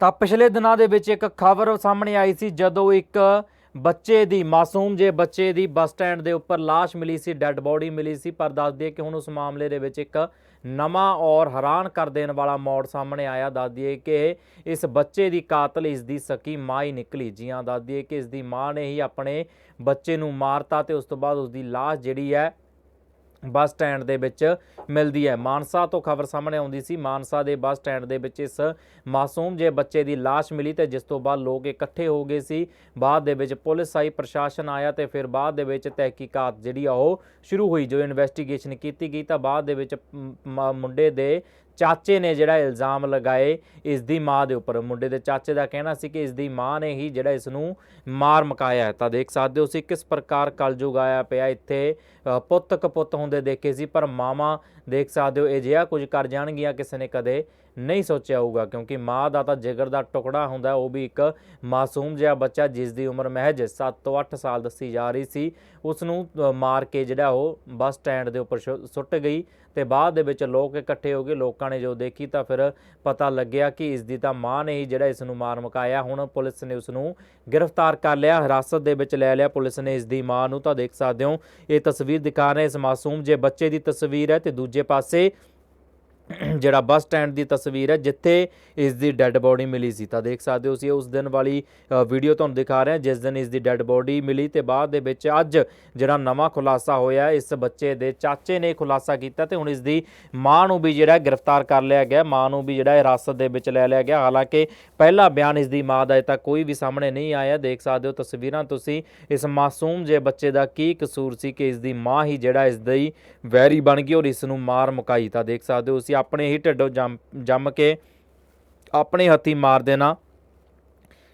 ਤਾਂ ਪਿਛਲੇ ਦਿਨਾਂ ਦੇ ਵਿੱਚ ਇੱਕ ਖਬਰ ਸਾਹਮਣੇ ਆਈ ਸੀ, ਜਦੋਂ ਇੱਕ ਬੱਚੇ ਦੀ, ਮਾਸੂਮ ਜੇ ਬੱਚੇ ਦੀ ਬੱਸ ਸਟੈਂਡ ਦੇ ਉੱਪਰ ਲਾਸ਼ ਮਿਲੀ ਸੀ, ਡੈੱਡ ਬੋਡੀ ਮਿਲੀ ਸੀ, ਪਰ ਦੱਸ ਦਈਏ ਕਿ ਹੁਣ ਉਸ ਮਾਮਲੇ ਦੇ ਵਿੱਚ ਇੱਕ ਨਵਾਂ ਔਰ ਹੈਰਾਨ ਕਰ ਦੇਣ ਵਾਲਾ ਮੋੜ ਸਾਹਮਣੇ ਆਇਆ। ਦੱਸ ਦਈਏ ਕਿ ਇਸ ਬੱਚੇ ਦੀ ਕਾਤਲ ਇਸ ਦੀ ਸਕੀ ਮਾਂ ਹੀ ਨਿਕਲੀ। ਜੀ ਹਾਂ ਦੱਸ ਦਈਏ ਕਿ ਇਸ ਦੀ ਮਾਂ ਨੇ ਹੀ ਆਪਣੇ ਬੱਚੇ ਨੂੰ ਮਾਰਤਾ ਤੇ ਉਸ ਤੋਂ ਬਾਅਦ ਉਸ ਦੀ ਲਾਸ਼ ਜਿਹੜੀ ਹੈ ਬੱਸ ਸਟੈਂਡ ਦੇ ਵਿੱਚ ਮਿਲਦੀ ਹੈ। ਮਾਨਸਾ ਤੋਂ ਖਬਰ ਸਾਹਮਣੇ ਆਉਂਦੀ ਸੀ, ਮਾਨਸਾ ਦੇ ਬੱਸ ਸਟੈਂਡ ਦੇ ਵਿੱਚ ਇਸ ਮਾਸੂਮ ਜੇ ਬੱਚੇ ਦੀ ਲਾਸ਼ ਮਿਲੀ ਤੇ ਜਿਸ ਤੋਂ ਬਾਅਦ ਲੋਕ ਇਕੱਠੇ ਹੋ ਗਏ ਸੀ। ਬਾਅਦ ਦੇ ਵਿੱਚ ਪੁਲਿਸ ਆਈ, ਪ੍ਰਸ਼ਾਸਨ ਆਇਆ ਤੇ ਫਿਰ ਬਾਅਦ ਦੇ ਵਿੱਚ ਤਹਿਕੀਕਾਤ ਜਿਹੜੀ ਆ ਉਹ ਸ਼ੁਰੂ ਹੋਈ। ਜੋ ਇਨਵੈਸਟੀਗੇਸ਼ਨ ਕੀਤੀ ਗਈ ਤਾਂ ਬਾਅਦ ਦੇ ਵਿੱਚ ਮ- ਮੁੰਡੇ ਦੇ ਚਾਚੇ ਨੇ ਜਿਹੜਾ ਇਲਜ਼ਾਮ ਲਗਾਏ ਇਸ ਦੀ ਮਾਂ ਦੇ ਉੱਪਰ। ਮੁੰਡੇ ਦੇ ਚਾਚੇ ਦਾ ਕਹਿਣਾ ਸੀ ਕਿ ਇਸ ਦੀ ਮਾਂ ਨੇ ਹੀ ਜਿਹੜਾ ਇਸ ਨੂੰ ਮਾਰ ਮਕਾਇਆ ਤਾਂ ਦੇਖ ਸਕਦੇ ਹੋ ਸੀ ਕਿਸ ਪ੍ਰਕਾਰ ਕਲਯੁਗ ਆਇਆ ਪਿਆ ਇੱਥੇ। ਅ, ਪੁੱਤ ਕਪੁੱਤ ਹੁੰਦੇ ਦੇਖੇ ਸੀ ਪਰ ਮਾਵਾਂ ਦੇਖ ਸਕਦੇ ਹੋ ਇਹ ਜਿਹਾ ਕੁਝ ਕਰ ਜਾਣਗੀਆਂ ਕਿਸੇ ਨੇ ਕਦੇ ਨਹੀਂ ਸੋਚਿਆ ਹੋਊਗਾ ਕਿਉਂਕਿ ਮਾਂ ਦਾ ਤਾਂ ਜਿਗਰ ਦਾ ਟੁਕੜਾ ਹੁੰਦਾ ਉਹ ਵੀ ਇੱਕ ਮਾਸੂਮ ਜਿਹਾ ਬੱਚਾ ਜਿਸ ਦੀ ਉਮਰ ਮਹਿਜ 7 ਤੋਂ 8 ਸਾਲ ਦੱਸੀ ਜਾ ਰਹੀ ਸੀ। ਉਸ ਨੂੰ ਮਾਰ ਕੇ ਜਿਹੜਾ ਉਹ ਬੱਸ ਸਟੈਂਡ ਦੇ ਉੱਪਰ ਸੁ- ਸੁੱਟ ਗਈ। ਤੇ ਬਾਅਦ ਦੇ ਵਿੱਚ ਲੋਕ ਇਕੱਠੇ ਹੋ ਗਏ ਲੋਕਾਂ ਨੇ ਜੋ ਦੇਖੀ ਤਾਂ ਫਿਰ ਪਤਾ ਲੱਗਿਆ ਕਿ ਇਸ ਦੀ ਤਾਂ ਮਾਂ ਨੇ ਹੀ ਜਿਹੜਾ ਇਸ ਨੂੰ ਮਾਰ ਮੁਕਾਇਆ। ਹੁਣ ਪੁਲਿਸ ਨੇ ਉਸ ਨੂੰ ਗ੍ਰਿਫਤਾਰ ਕਰ ਲਿਆ। ਹਿਰਾਸਤ ਦੇ ਵਿੱਚ ਲੈ ਲਿਆ ਪੁਲਿਸ ਨੇ ਇਸ ਦੀ ਮਾਂ ਨੂੰ। ਤਾਂ ਦੇਖ ਸਕਦੇ ਹੋ, ਇਹ ਤਸਵੀਰ ਦਿਖਾ ਰਹੇ ਇਸ ਮਾਸੂਮ ਜੇ ਬੱਚੇ ਦੀ ਤਸਵੀਰ ਹੈ ਤੇ ਦੂਜੇ ਪਾਸੇ ਜਿਹੜਾ ਬੱਸ ਸਟੈਂਡ ਦੀ ਤਸਵੀਰ ਹੈ, ਜਿੱਥੇ ਇਸ ਦੀ ਡੈੱਡ ਬੋਡੀ ਮਿਲੀ ਸੀ। ਤਾਂ ਦੇਖ ਸਕਦੇ ਹੋ ਸੀ ਉਸ ਦਿਨ ਵਾਲੀ ਵੀਡੀਓ ਤੁਹਾਨੂੰ ਦਿਖਾ ਰਹੇ ਹਾਂ, ਜਿਸ ਦਿਨ ਇਸ ਦੀ ਡੈੱਡ ਬੋਡੀ ਮਿਲੀ ਤੇ ਬਾਅਦ ਦੇ ਵਿੱਚ ਅੱਜ ਜਿਹੜਾ ਨਵਾਂ ਖੁਲਾਸਾ ਹੋਇਆ, ਇਸ ਬੱਚੇ ਦੇ ਚਾਚੇ ਨੇ ਖੁਲਾਸਾ ਕੀਤਾ ਤੇ ਹੁਣ ਇਸ ਦੀ ਮਾਂ ਨੂੰ ਵੀ ਜਿਹੜਾ ਗ੍ਰਿਫਤਾਰ ਕਰ ਲਿਆ ਗਿਆ। ਮਾਂ ਨੂੰ ਵੀ ਜਿਹੜਾ ਹਿਰਾਸਤ ਦੇ ਵਿੱਚ ਲੈ ਲਿਆ ਗਿਆ। ਹਾਲਾਂਕਿ ਪਹਿਲਾ ਬਿਆਨ ਇਸ ਦੀ ਮਾਂ ਦਾ ਅਜੇ ਤੱਕ ਕੋਈ ਵੀ ਸਾਹਮਣੇ ਨਹੀਂ ਆਇਆ। ਦੇਖ ਸਕਦੇ ਹੋ ਤਸਵੀਰਾਂ ਤੁਸੀਂ, ਇਸ ਮਾਸੂਮ ਜੇ ਬੱਚੇ ਦਾ ਕੀ ਕਸੂਰ ਸੀ ਕਿ ਇਸ ਦੀ ਮਾਂ ਹੀ ਜਿਹੜਾ ਇਸ ਦੀ ਵੈਰੀ ਬਣ ਗਈ ਔਰ ਇਸ ਨੂੰ ਮਾਰ ਮੁਕਾਈ। ਤਾਂ ਦੇਖ ਸਕਦੇ ਹੋ ਅਸੀਂ ਆਪਣੇ ਹੀ ਢਿੱਡੋਂ ਜੰਮ ਜੰਮ ਕੇ ਆਪਣੇ ਹੱਥੀ ਮਾਰ ਦੇਣਾ।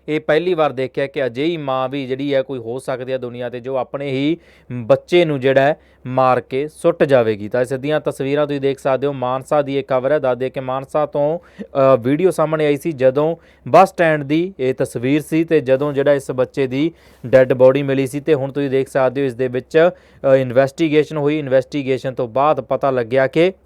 ਇਹ ਪਹਿਲੀ ਵਾਰ ਦੇਖਿਆ ਕਿ ਅਜਿਹੀ ਮਾਂ ਵੀ ਜਿਹੜੀ ਹੈ ਕੋਈ ਹੋ ਸਕਦੀ ਹੈ ਦੁਨੀਆ ਤੇ ਜੋ ਆਪਣੇ ਹੀ ਬੱਚੇ ਨੂੰ ਜਿਹੜਾ ਮਾਰ ਕੇ ਸੁੱਟ ਜਾਵੇਗੀ। ਤਾਂ ਸਿੱਧੀਆਂ ਤਸਵੀਰਾਂ ਤੁਸੀਂ ਦੇਖ ਸਕਦੇ ਹੋ। ਮਾਨਸਾ ਦੀ ਇਹ ਖਬਰ ਹੈ ਦੱਸਦੇ ਕਿ ਮਾਨਸਾ ਤੋਂ ਵੀਡੀਓ ਸਾਹਮਣੇ ਆਈ ਸੀ ਜਦੋਂ ਬੱਸ ਸਟੈਂਡ ਦੀ ਇਹ ਤਸਵੀਰ ਸੀ ਤੇ ਜਦੋਂ ਜਿਹੜਾ ਇਸ ਬੱਚੇ ਦੀ ਡੈੱਡ ਬੋਡੀ ਮਿਲੀ ਸੀ ਤੇ ਹੁਣ ਤੁਸੀਂ ਦੇਖ ਸਕਦੇ ਹੋ ਇਸ ਦੇ ਵਿੱਚ ਇਨਵੈਸਟੀਗੇਸ਼ਨ ਹੋਈ। ਇਨਵੈਸਟੀਗੇਸ਼ਨ ਤੋਂ ਬਾਅਦ ਪਤਾ ਲੱਗਿਆ ਕਿ